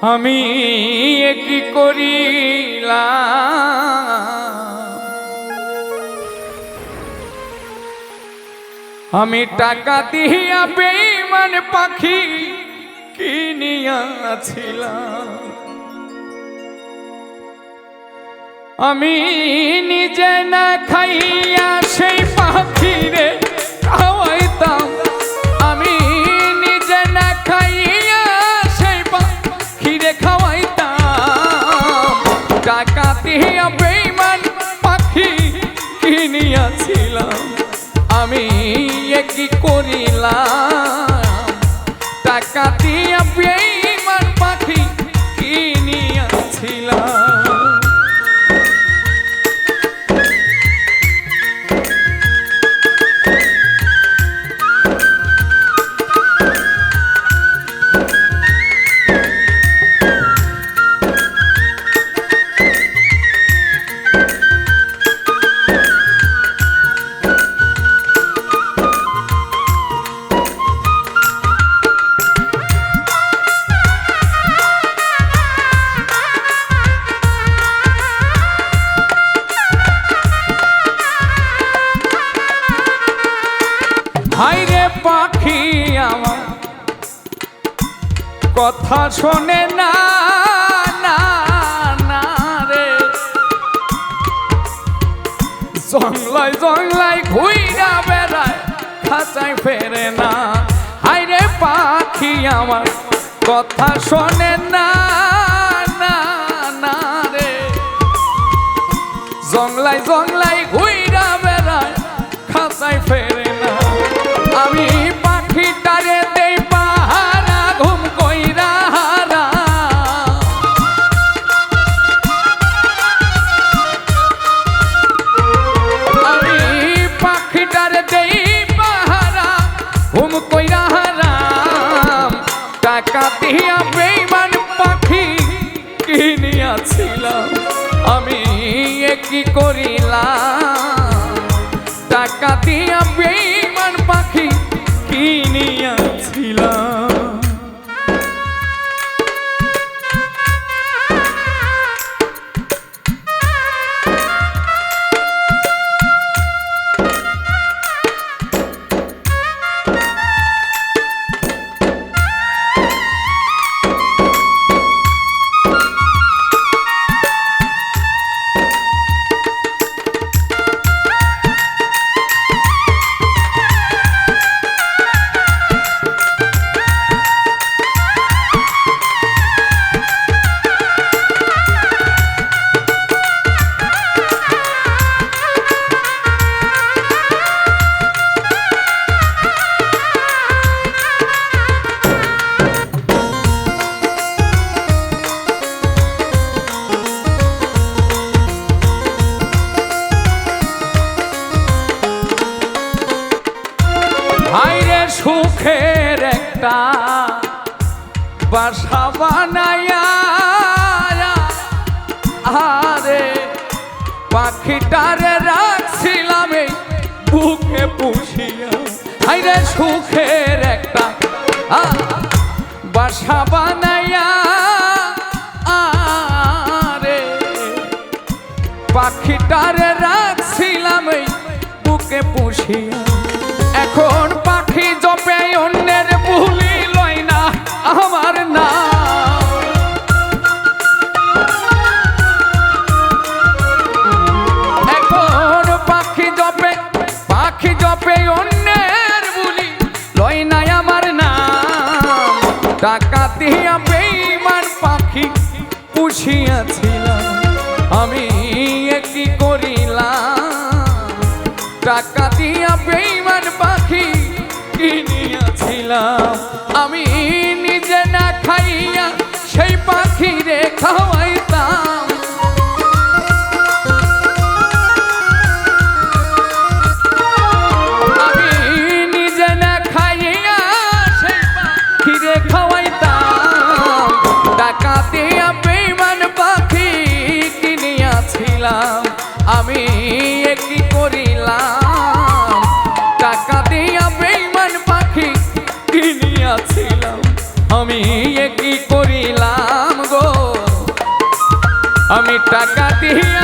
আমি কি করিলাম? আমি টাকা দিয়া বেইমান পাখি কিনিয়াছিলাম। আমি নিজে না খাইয়া কি করিলাম? কথা শোনে না রে। জংলায় জংলায় ঘুইরা বেড়ায়, খাঁচায় ফেরে না। হাইরে পাখি আমার, কথা শোনে না না রে। জংলাই জংলাই ঘুইরা বেড়ায়, খাঁচায় ফেরে কিনিয়াছিলাম আমি কি করিলাম? টাকা দিয়া বেইমান পাখি কিনিয়াছিলাম। সুখের একটা বাসা বানায়া আরে পাখিটারে রাখছিলাম এই বুকে পুষিয়া। হাইরে সুখের একটা বাসা বানায়া পুষিয়াছিলাম আমি একটি করিলাম। টাকা দিয়া বেইমান পাখি কিনিয়াছিলাম আমি টাকা দিয়া